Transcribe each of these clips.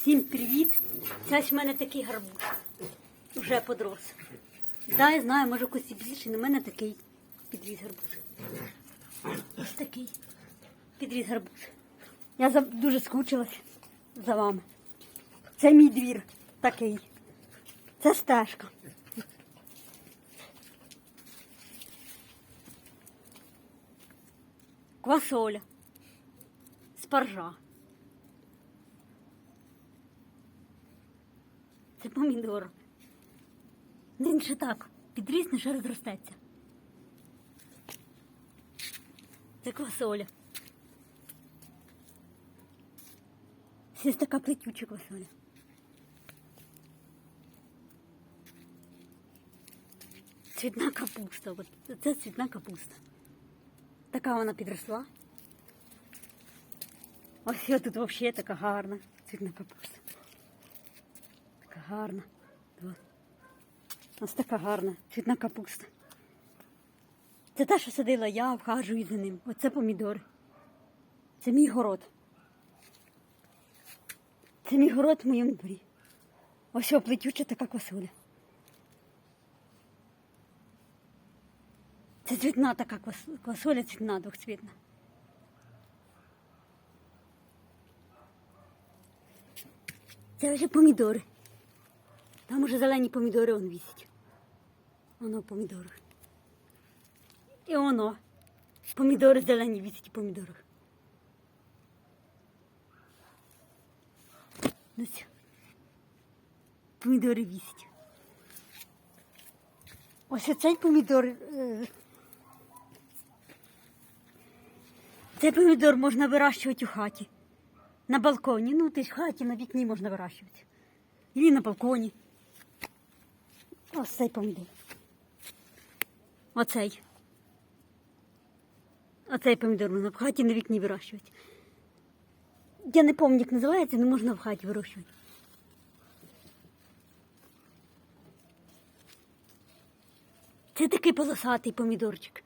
Всім привіт! Це ж в мене такий гарбуз. Вже подрос. Да, я знаю, може когось і більше, але в мене такий підріс гарбуз. Ось такий підріс гарбуз. Я дуже скучилась за вами. Це мій двір такий. Це стежка. Квасоля. Спаржа. Це помідор. Він ще так, підрісне, ще розростеться. Це квасоля. Ось така плетюча квасоля. Цвітна капуста. Це цвітна капуста. Така вона підросла. Ось тут взагалі така гарна цвітна капуста. Гарна. От. Ось така гарна цвітна капуста. Це те, що садила я, вхажую за ним. Оце помідори. Це мій город. Це мій город в моєму дворі. Ось плетюча така квасоля. Це цвітна така квас- квасоля, цвітна двохцвітна. Це вже помідори. Там уже зелені помідори он вісять. Воно помідори. І воно. Помідори зелені вісять у помідорах. Ну. Помідори вісять. Ось оцей помідор. е, Цей помідор можна вирощувати у хаті. На балконі. Ну, ти ж в хаті на вікні можна вирощувати. І на балконі. Ось цей помідор. Оцей. Оцей помідор можна в хаті на вікні вирощувати. Я не пам'ятаю, як називається, але можна в хаті вирощувати. Це такий полосатий помідорчик.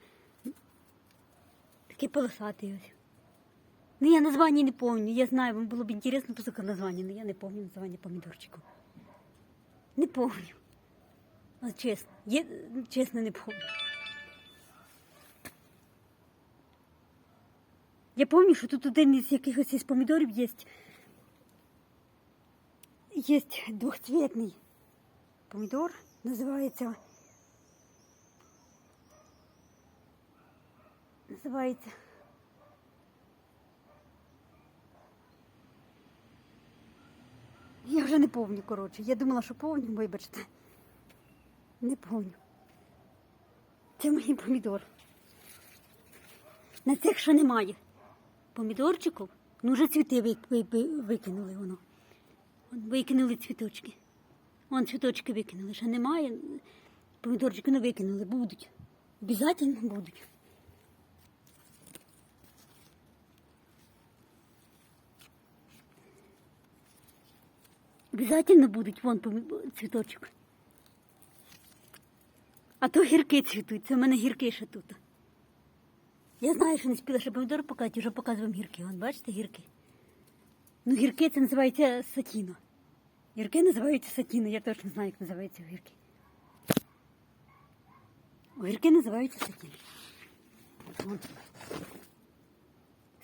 Такий полосатий ось. Ну, я названня не помню. Я знаю, вам було б інтересно послухати названня, але я не помню названня помідорчику. Не помню. От чесно, я, чесно не помню. Я пам'ятаю, що тут один із якихось із помідорів є. Є двохцвітний помідор, називається. Називається. Я вже не помню, коротше. Я думала, що помню, вибачте. Не помню. Це мій помідор. На цих ще немає. Помідорчиків, ну вже цвіти ви- ви- ви- викинули воно. Викинули цвіточки. Вон цвіточки викинули. Ще немає. Помідорчики не викинули, будуть. Обязательно будуть. Обязательно будуть вон цвіточок. А то гірки цвітуть, це в мене гірки ще тут. Я знаю, що не спіла ще помідори показати, вже показуємо гірки. Вон, бачите, гірки. Ну, гірки це називається сатіно. Гірки називаються сатіно, я точно знаю, як називаються гірки. Гірки називаються сатіно. Вон.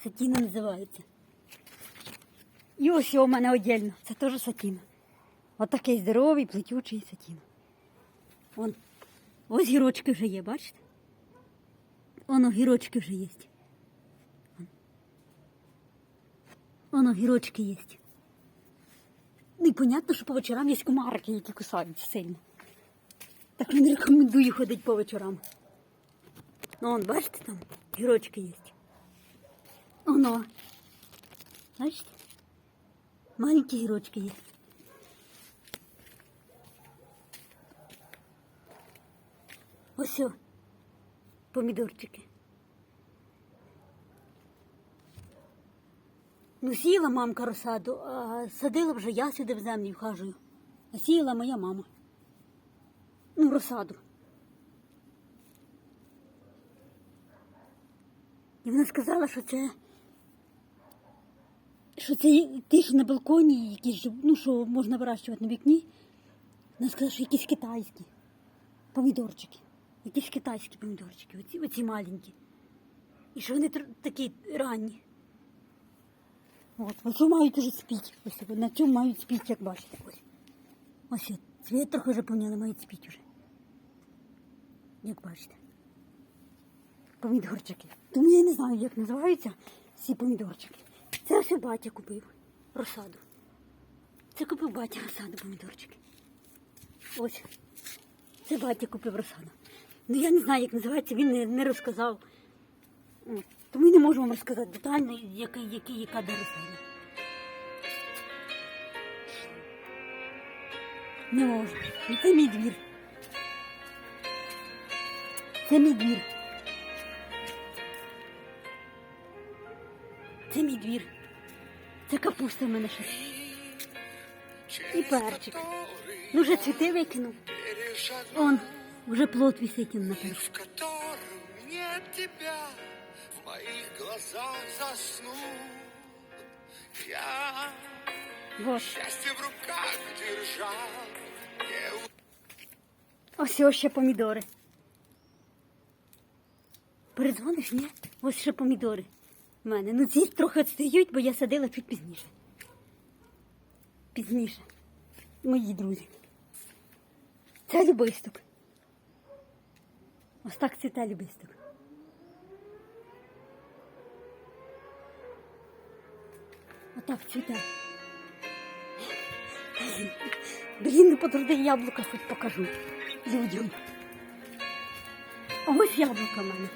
Сатіно називається. І ось у мене отдельно. Це теж сатіно. Отакий здоровий, плетючий сатіно. Вон. Ось гірочки вже є, бачите? Воно гірочки вже є. Воно гірочки є. Ну і понятно, що по вечорам є комарки, які кусають сильно. Так не рекомендую ходити по вечорам. Ну, вон, бачите, там гірочки є. Воно. Бачите? Маленькі гірочки є. Ось помідорчики. Ну, сіяла мамка розсаду, а садила вже я сюди в землю вхажую. А сіяла моя мама. Ну, розсаду. І вона сказала, що це що це ті, на балконі, які ж, ну, що можна вирощувати на вікні. Вона сказала, що якісь китайські помідорчики. Якісь китайські помідорчики, оці, оці маленькі. І що вони такі ранні. Ось мають уже спіть. Ось на цьому мають спіть, як бачите. Ось. Ось цвіт трохи вже поняли, мають спіть уже. Як бачите. Помідорчики. Тому я не знаю, як називаються ці помідорчики. Це все батя купив розсаду. Це купив батя розсаду помідорчики. Ось. Це батя купив розсаду. Ну я не знаю, як називається, він не, не розказав. Тому і не можу вам розказати детально, який, який, яка де розсада. Не можу. Ну, це мій двір. Це мій двір. Це мій двір. Це капуста в мене ще. І перчик. Ну вже цвіти викинув. Он, вже плод висить он на перчик. в котором нет тебя, в моих глазах заснул. Я Вот. счастье в руках держал, не Ось ось ще помідори. Передзвониш, ні? Ось ще помідори в мене. Ну ці трохи відстають, бо я садила чуть пізніше. Пізніше. Мої друзі. Це любисток. Ось так цвіте любисток. Отак цвіте. Блін, подожди, яблука хоч покажу людям. А ось яблука в мене.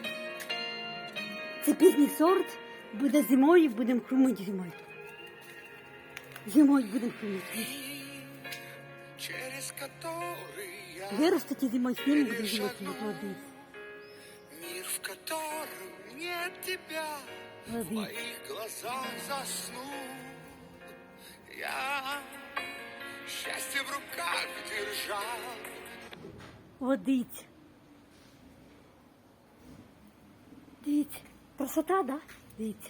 Це пізній сорт, буде зимою, будемо хрумити зимою. Зимою будемо хрумити. через который я Виростуть і зимою снім будемо зимою хрумити. Молодець. мир, в котором нет тебя, в Молодець. моих глазах заснул. Я счастье в руках держал. Водиться. Дивіться. Красота, да? Дивіться.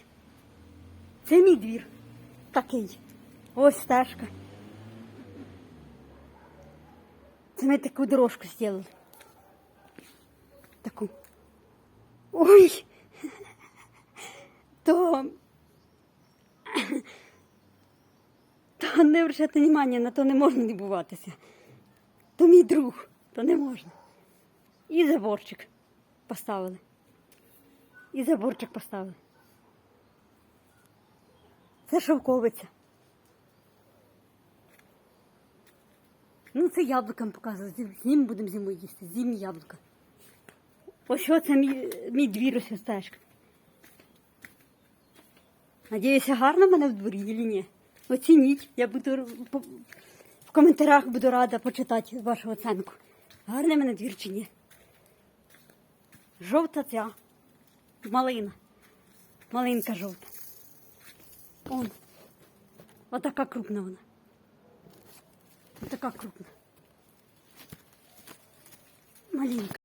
Це мій двір. Такий. Ось стежка. Це ми таку дорожку зробили. Ой. То. То не вращати внимання, на то не можна не буватися. То мій друг, то не можна. І заборчик поставили. І заборчик поставили. Це шовковиця. Ну, це яблукам показувати. З ним будемо зимою їсти. Зимні яблука. Ось що це мій, мій двір ось стежка. Надіюся, гарно в мене в дворі чи ні? Оцініть. Я буду в коментарях буду рада почитати вашу оценку. Гарний в мене двір чи ні? Жовта ця. Малина. Малинка жовта. Он. Отака крупна вона. Отака крупна. Малинка.